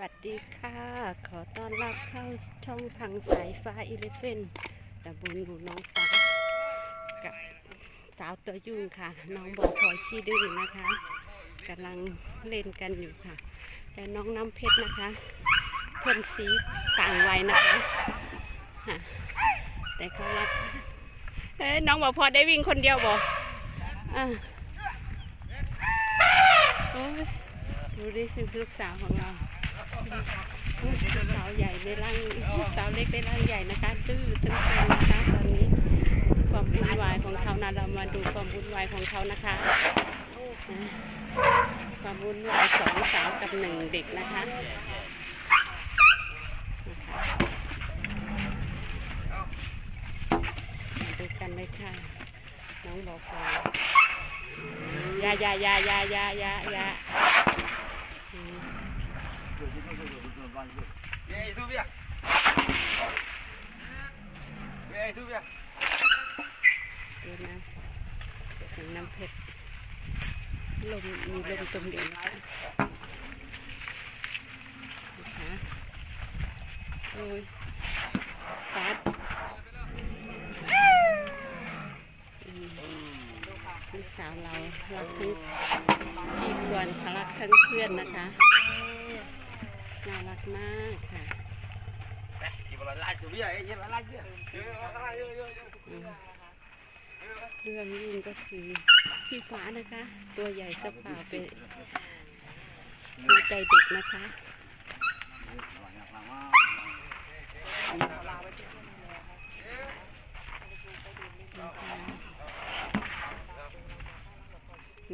วัสดีค่ะ ขอต้อนรับเข้าช่องพังสายฟ้าอีเลฟเฟนตะบุญหนูน้องฟ้ากับสาวตัวยุ่งค่ะ น้องบอกพอยขี้ดื้อนะคะกำลังเล่นกันอยู่ค่ะ แต่น้องน้ำเพชรนะคะ เพื่อนสีต่างวัยนะคะแต่เขารักเอ้ยน้องบอกพอได้วิ่งคนเดียวบอกอะโอ้ดูดิสิลูกสาวของเรา สาวใหญ่ในร่างสาวเล็กในร่างใหญ่นะคะดื้อทั้งคนนะคะตอนนี้ความวุ่นวายของเขานะเรามาดูความวุ่นวายของเขานะคะ ความวุ่นวายสองสาวกับหนึ่งเด็กนะคะมาดูกันเลยค่ะ น้องบอกก่อนอยายายายายายายา ดูนะเสียงน้ำเพชรลมมีลมตรงเดียวนะคะนะคะโอ้ยฟัดอืมลูกสาวเรารักทั้งพี่ควรรักทั้งเพื่อนนะคะารักมากค่ะเรื่องยิ่งก็คือพี่ฟ้านะคะ ตัวใหญ่จะเปล่าเป็นหัวใจเด็กนะคะ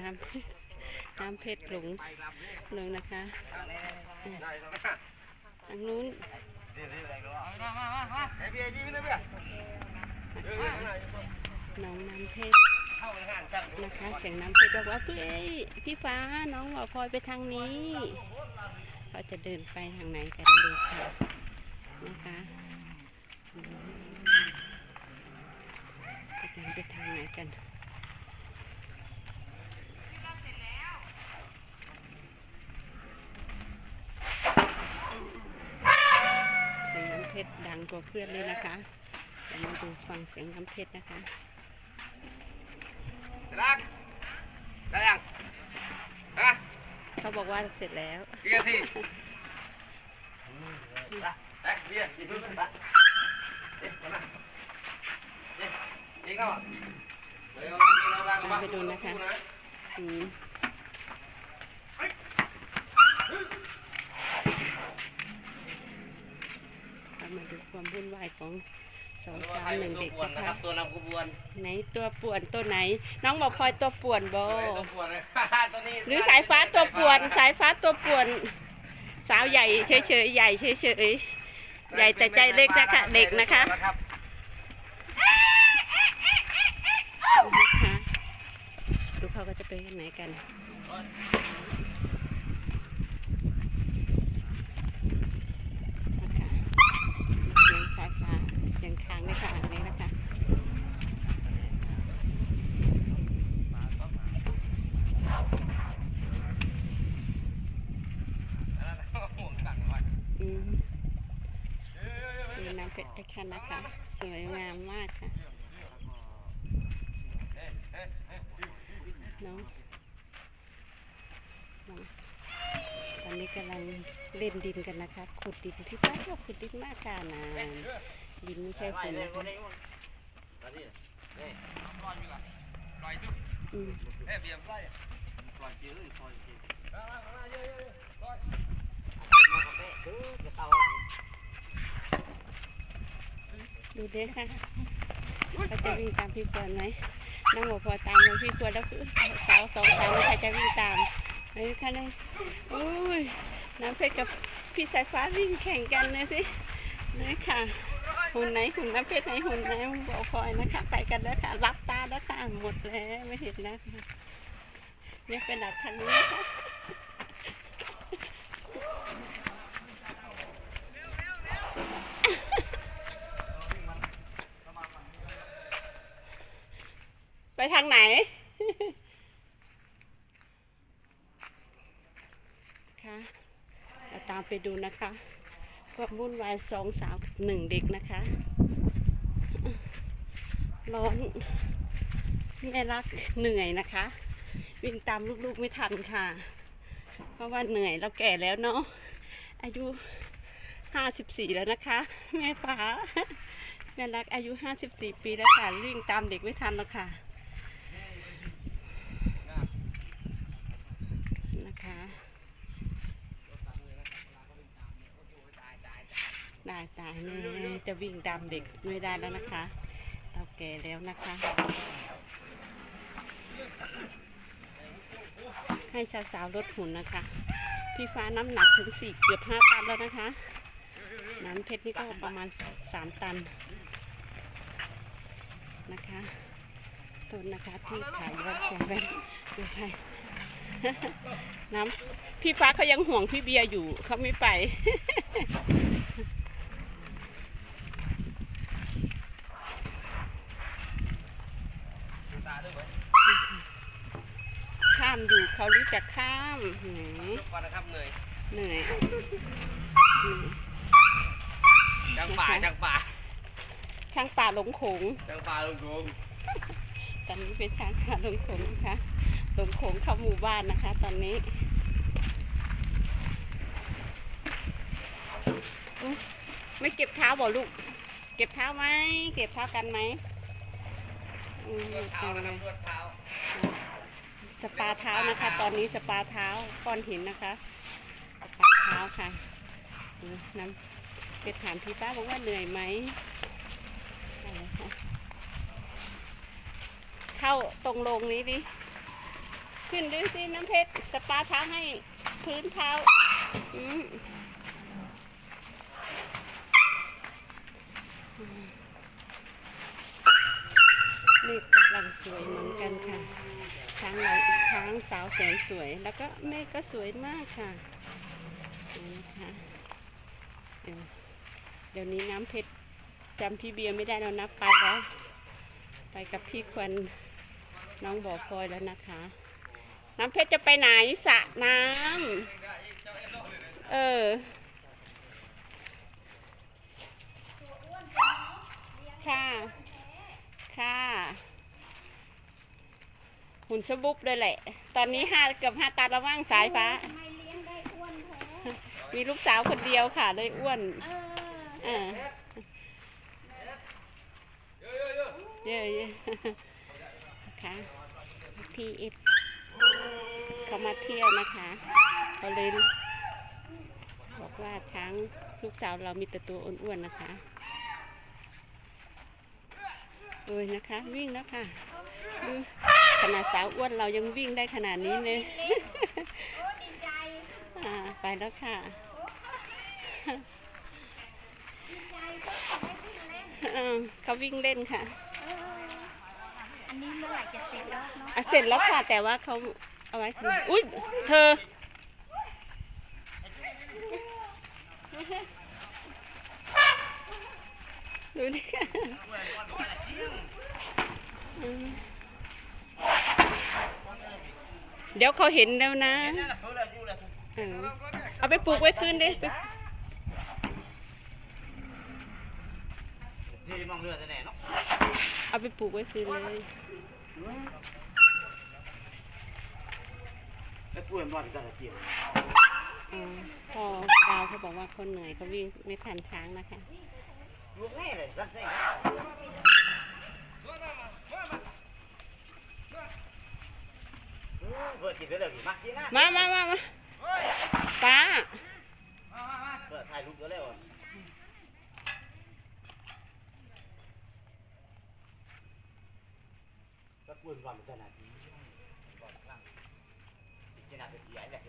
น้ำน้ำเพชรหลงหลงนะคะ ทางนู้นน้องน้ำเพชรนะคะเสียงน้ำเพชรบอกว่าเฮ้ยพี่ฟ้าน้องบอกพลอยไปทางนี้เขาจะเดินไปทางไหนกันดูค่ะนะคะจะเดินไปทางไหนกันเสียงน้ำเพชร ดังกว่าเพื่อนเลยนะคะเดี๋ยวมาดูฟังเสียงน้ำเพชรนะคะ Lạc. Đây ăn. Hả? เขาบอกว่าเสร็จแล้ว Kia thì. Đây, đây, viens, đi bước bạn. Đi, con nào. Đi, đi không ạ? Đây, nó nó là các bạn. Phải đồn này hả? อืมเรามาดูความวุ่นวาย ของสองสาวหนึ่งเด็กตัวนะนะคคะรับตัวนำขบวนไหนตัวป่วนตัวไหน น้องบอกพลอยตัวป่วนบอตัวป่วนเลยตัวนี้หรือสายฟ้าตัวป่วน สายฟ้าตัวป่วน สาวใหญ่เฉยๆใหญ่เฉยๆใหญ่แต่ใจเล็กนะคะเด็กนะคะรับนะคะดูเขาก็จะไปกันไหนกันนะคะเสียงสายฟ้าเสียงค้างในขณะนี้นะคะ ห่วงสั่งไว้ อืมมีน้ำเพชร ไอคันนะคะ สวยงามมากค่ะน้องน้องตอนนี้กำลังเล่นดินกันนะคะ ขุดดินพี่ป้าชอบขุดดินมากค่ะนะดินไม่ใช่ฝุ่นนะคะ Loài tức. อืม Ê, ดูเด้ค่ะเขาจะวิ่งตามพี่ควรไหมน้องบอกพอตามเลยพี่ควรแล้วคือสาวสองสาวใครจะวิ่งตามเฮ้ยค่ะเลยอุ้ยน้ำเพชรกับพี่สายฟ้าวิ่งแข่งกันเลยสินี่ค่ะหุ่นไหนหุ่นน้ำเพชรไหนหุ่นไหนบอกคอยนะคะ ไปกันแล้วค่ะรับตาแล้วค่ะหมดแล้วไม่เห็นแล้วค่ะเนี่ยเป็นดับทางนี้นะคะ ไปทางไหน ค่ะเราตามไปดูนะคะความวุ่นวายสองสาวหนึ่งเด็กนะคะ ร้อนแม่รักเหนื่อยนะคะ วิ่งตามลูกๆไม่ทันค่ะ เพราะว่าเหนื่อยแล้วแก่แล้วเนาะอายุห้าสิบสี่แล้วนะคะ แม่ป๋าแม่รักอายุห้าสิบสี่ปีแล้วค่ะวิ่งตามเด็กไม่ทันแล้วค่ะ ตายตายแน่จะวิ่งตามเด็กไม่ได้แล้วนะคะเราแก่แล้วนะคะ ให้สาวๆลดหุ่นนะคะ พี่ฟ้าน้ำหนักถึงสี่เกือบห้าตันแล้วนะคะน้ำเพชรนี่ก็ประมาณสามตันนะคะต้นนะคะที่ถ่ายยอดแชร์ไว้ดูใครน้ำพี่ฟ้าเขายังห่วงพี่เบียร์อยู่เขาไม่ไป ตาด้วยเว้ย ข้ามอยู่ เขารู้จักข้ามหืมยกก่อนนะครับเหนื่อยเหนื่อยเหนื่อยจังป่าจังป่าช่างป่าหลงโขงจังป่าลุงลุงตอนนี้เป็นช้างป่าหลงโขงนะคะหลงโขงเข้าหมู่บ้านนะคะ ตอนนี้อุ๊ยไม่เก็บเท้าบ่ลูก เก็บเท้าไหมเก็บเท้ากันไหมอืมนวดเท้านะครับนวดเท้า สปาเท้านะคะ ตอนนี้สปาเท้าก้อนหินนะคะสปาเท้าค่ะอืมน้ำเป็ดถามพี่ป้าบอกว่าเหนื่อยไหมอะไรคะเข้าตรงลงนี้ดิขึ้นดูสิน้ำเพชรสปาเท้าให้พื้นเท้าอืมนี่กำลังส วยเหมือนกันค่ะ ช้างเราอีกช้างสาวแสนสวย แล้วก็แม่ก็สวยมากค่ะนี่นะคะเดี๋ยวเดี๋ยวนี้น้ำเพชรจำพี่เบียร์ไม่ได้แล้วนะไปแล้ว ไปกับพี่ควันน้องบ่อพลอยแล้วนะคะ น้ำเพชรจะไปไหนสระน้ำเออ ค่ะ ค่ะ หุ่ นสบุบเลยแหละ ตอนนี้ห้าเกือบห้าตันแล้วว่างสายฟ้าทำไมเลี้ยงได้อ้วนแท้มีลูกสาวคนเดียวค่ะเลยอ้วนเอออ่าเยอะเยอะค่ะพี่เอฟเขามาเที่ยวนะคะเขาเลยบอกว่าช้างลูกสาวเรามีแต่ตัวอ้วนๆนะคะโอ้ยนะคะ วิ่งแล้วค่ะดู ขนาดสาวอ้วนเรายังวิ่งได้ขนาดนี้เลยโอ้ดีใจอ่าไปแล้วค่ะดีใจก็ได้ขึ้นเล่นอ่าเขาวิ่งเล่นค่ะเอออันนี้เมื่อไหร่จะเสร็จแล้วเนาะอะเสร็จแล้วค่ะแต่ว่าเขาเอาไว้ทำอุ้ยเธอดูนี่ค่ะอืม เดี๋ยวเขาเห็นแล้วนะเออเอาไปปลูกไว้คืนดิไปที่มองเรือจะแน่เนาะเอาไปปลูกไว้คืนเลยแล้วป่วยบ่อยจะเกี่ยวอ๋อพอดาวเขาบอกว่าคนเหนื่อยเขาวิ่งไม่ทันช้างนะคะ ลูกแน่เลยสั้นๆเบิดกิน ได้เลยมากินนะมามามามาป้าเบิดถ่ายรูปเยอะแล้วก็ป่วยบ่อยจะหนาทีบ่อยครั้งกินอะไรเป็นใหญ่แหละ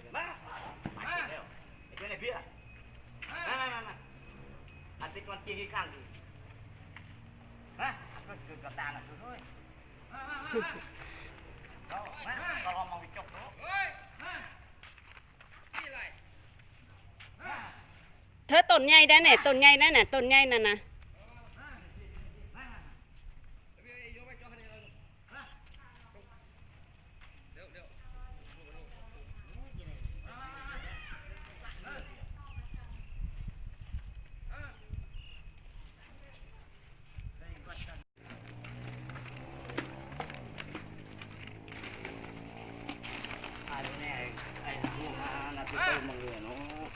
เธอต้นใหญ่ได้ไหนต้นใหญ่ได้ไหนต้นใหญ่นั่นนะ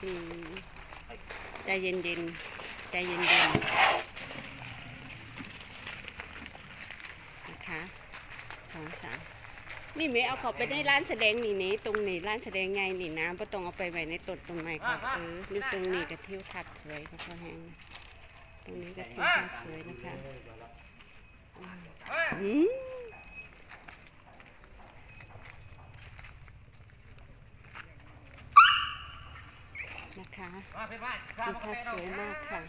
อืมใจเย็นเย็นๆใจเย็นเย็นๆนะคะสองสามนี่เมย์เอาเขาไปในร้านแสดงนี่นี่ตรงนี้ร้านแสดงไงนี่นะไ่ต้องเอาไปไว้ในต้นต้นไม้ก็เออนี่ตรงนี้ก็ทิวทัศน์สวยก็พอแห้งนะตรงนี้ก็ทิวทัศน์สวยนะคะอืม นะคะมาเป็นบ้านทิวทัศน์สวยมากค่ะ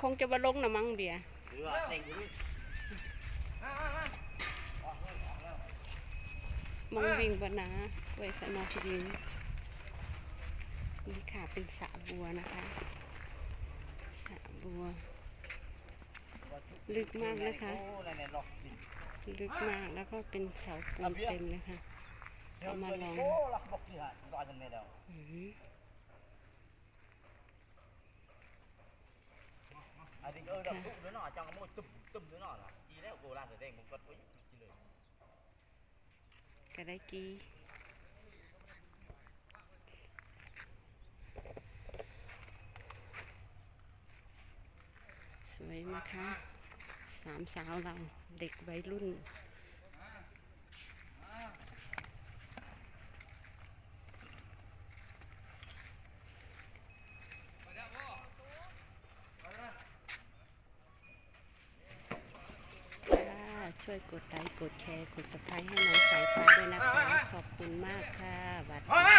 คงจะมาลงนะมั้งเบียร์หรือว่าแต่งอยู่นี่มองวิ่งบนะไว้สนอกวิ่งนี่ค่ะเป็นสระบัวนะคะสระบัว ลึกมากนะคะโอ้นั่นแหละหรอกดิลึกมากแล้วก็เป็นเสาปูนเต็มเลยค่ะ เอามาลองโอ้ลักบอกที่ฮะรอจังเลยเดียวอืมอันนี้เออดับทุกเนื้อหน่อจังโมตุ้มตุ้มนื้อหน่อละอีแล้วโบราณแสดงผมก็ไว้กินเลยก็ได้กีสวยนะคะสามสาวเราเด็กวัยรุ่น ค่ะช่ วยกดไลค์กดแชร์กดสไครต์ให้น้องสายฟ้าด้วยนะคะ ขอบคุณมากค่ะบัตรค่ะ